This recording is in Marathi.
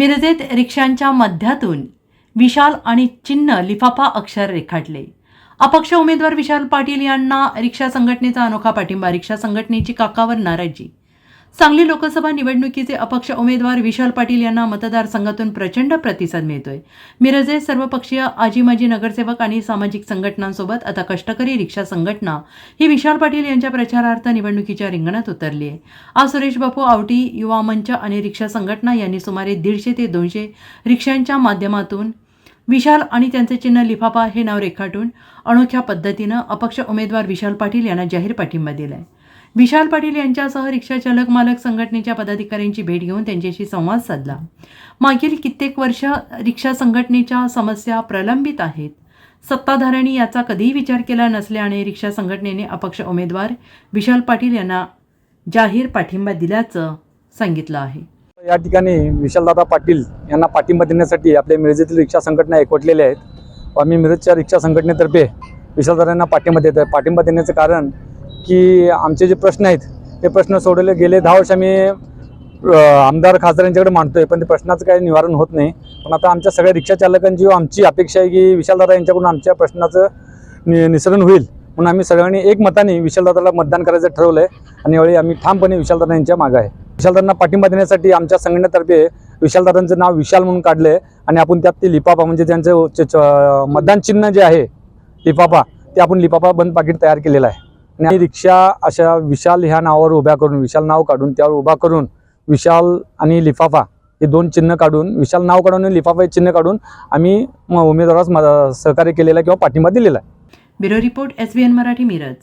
मिरजेत रिक्षांच्या मध्यातून विशाल आणि चिन्ह लिफाफा अक्षर रेखाटले. अपक्ष उमेदवार विशाल पाटील यांना रिक्षा संघटनेचा अनोखा पाठिंबा रिक्षा संघटनेची काकावर नाराजी सांगली लोकसभा निवडणुकीचे अपक्ष उमेदवार विशाल पाटील यांना मतदारसंघातून प्रचंड प्रतिसाद मिळतोय. मिरजे सर्वपक्षीय आजी माजी नगरसेवक आणि सामाजिक संघटनांसोबत आता कष्टकरी रिक्षा संघटना ही विशाल पाटील यांच्या प्रचारार्थ निवडणुकीच्या रिंगणात उतरली आहे. आज सुरेश बापू आवटी युवा मंच आणि रिक्षा संघटना यांनी सुमारे दीडशे ते दोनशे रिक्षांच्या माध्यमातून विशाल आणि त्यांचे चिन्ह लिफाफा हे नाव रेखाटून अनोख्या पद्धतीनं अपक्ष उमेदवार विशाल पाटील यांना जाहीर पाठिंबा दिलाय. विशाल पाटील यांच्यासह रिक्षा चालक मालक संघटनेच्या पदाधिकाऱ्यांची भेट घेऊन त्यांच्याशी संवाद साधला. मागील कित्येक वर्ष रिक्षा संघटनेच्या समस्या प्रलंबित आहेत. सत्ताधाऱ्यांनी याचा कधीही विचार केला नसल्याने रिक्षा संघटनेने अपक्ष उमेदवार विशाल पाटील यांना जाहीर पाठिंबा दिल्याचं सांगितलं आहे. या ठिकाणी विशालदादा पाटील यांना पाठिंबा देण्यासाठी आपल्या मिरजेतील रिक्षा संघटना एकवटलेल्या आहेत. आम्ही मिरजच्या रिक्षा संघटनेतर्फे विशालदादांना पाठिंबा देत आहे. पाठिंबा देण्याचं कारण की आमचे जे प्रश्न आहेत ते प्रश्न सोडवले गेले. दहा वर्ष आम्ही आमदार खासदार यांच्याकडे मांडतोय पण ते प्रश्नाचं काही निवारण होत नाही. पण आता आमच्या सगळ्या रिक्षा चालकांची आमची अपेक्षा आहे की विशालदादा यांच्याकडून आमच्या प्रश्नाचं नि निसरण होईल. म्हणून आम्ही सगळ्यांनी एक मताने विशालदादाला मतदान करायचं ठरवलं आहे आणि यावेळी आम्ही ठामपणे विशालदादा यांच्या मागं आहे. विशालदादांना पाठिंबा देण्यासाठी आमच्या संघटनेतर्फे विशालदादांचं नाव विशाल म्हणून काढलं आहे आणि आपण त्यात ते लिपापा म्हणजे त्यांचं च- मतदान चिन्ह जे आहे लिफाफा ते आपण लिपापा बंद पाकिट तयार केलेलं आहे. आणि रिक्षा अशा विशाल ह्या नावावर उभ्या करून विशाल नाव काढून त्यावर उभा करून विशाल आणि लिफाफा हे दोन चिन्ह काढून विशाल नाव काढून आणि लिफाफा हे चिन्ह काढून आम्ही उमेदवारास सहकार्य केलेलं आहे किंवा पाठिंबा दिलेला आहे. Bureau report S Marathi Miraj.